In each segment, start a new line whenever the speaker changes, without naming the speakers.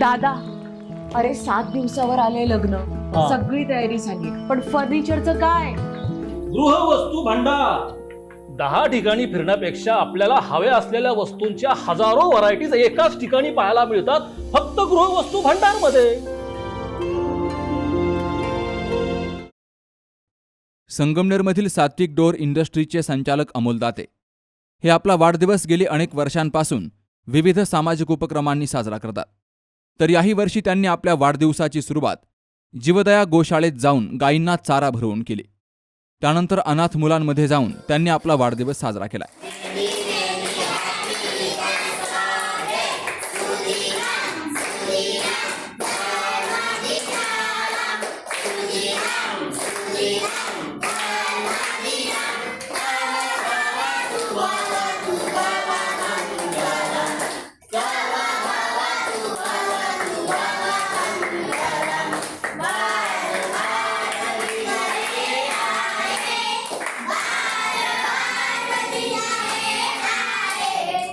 दादा अरे सात दिवसावर आले लग्न.
हा.
सगळी तयारी झाली. पण फर्निचरचं काय?
गृहवस्तू भांडार. दहा ठिकाणी फिरण्यापेक्षा आपल्याला हव्या असलेल्या वस्तूंच्या हजारो व्हरायटीज एकाच ठिकाणी पाहायला मिळतात फक्त गृहवस्तू भांडारमध्ये
संगमनेरमधील सात्विक डोर इंडस्ट्रीचे संचालक अमोल दाते. हे आपला वाढदिवस गेली अनेक वर्षांपासून विविध सामाजिक उपक्रमांनी साजरा करतात. तर याही वर्षी त्यांनी आपल्या वाढदिवसाची सुरुवात जीवदया गोशाळेत जाऊन गायींना चारा भरवून केली. त्यानंतर अनाथ मुलांमध्ये जाऊन त्यांनी आपला वाढदिवस साजरा केला.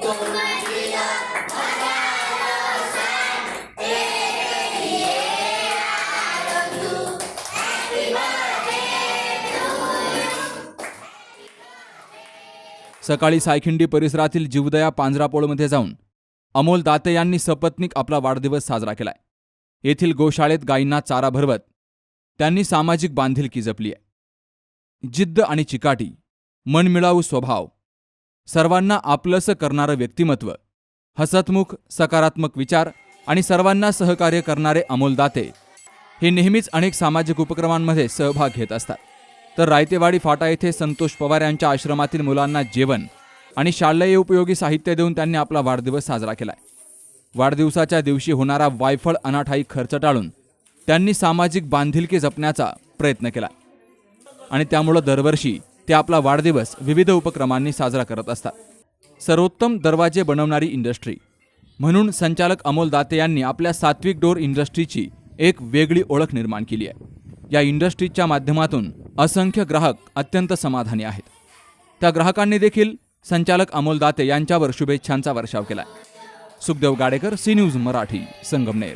सकाळी सायखिंडी परिसरातील जीवदया पांजरापोळमध्ये जाऊन अमोल दाते यांनी सपत्नीक आपला वाढदिवस साजरा केलाय. येथील गोशाळेत गायींना चारा भरवत त्यांनी सामाजिक बांधिलकी जपली आहे जिद्द आणि चिकाटी मनमिळावू स्वभाव सर्वांना आपलंसं करणारं व्यक्तिमत्व हसतमुख सकारात्मक विचार आणि सर्वांना सहकार्य करणारे अमोल दाते हे नेहमीच अनेक सामाजिक उपक्रमांमध्ये सहभाग घेत असतात. तर रायतेवाडी फाटा येथे संतोष पवार यांच्या आश्रमातील मुलांना जेवण आणि शालेय उपयोगी साहित्य देऊन त्यांनी आपला वाढदिवस साजरा केलाय. वाढदिवसाच्या दिवशी होणारा वायफळ अनाठाई खर्च टाळून त्यांनी सामाजिक बांधिलकी जपण्याचा प्रयत्न केला. आणि त्यामुळं दरवर्षी ते आपला वाढदिवस विविध उपक्रमांनी साजरा करत असतात. सर्वोत्तम दरवाजे बनवणारी इंडस्ट्री. म्हणून संचालक अमोल दाते यांनी आपल्या सात्विक डोर इंडस्ट्रीची एक वेगळी ओळख निर्माण केली आहे. या इंडस्ट्रीजच्या माध्यमातून असंख्य ग्राहक अत्यंत समाधानी आहेत. त्या ग्राहकांनी देखील संचालक अमोल दाते यांच्यावर शुभेच्छांचा वर्षाव केला सुखदेव गाडेकर सी न्यूज मराठी संगमनेर.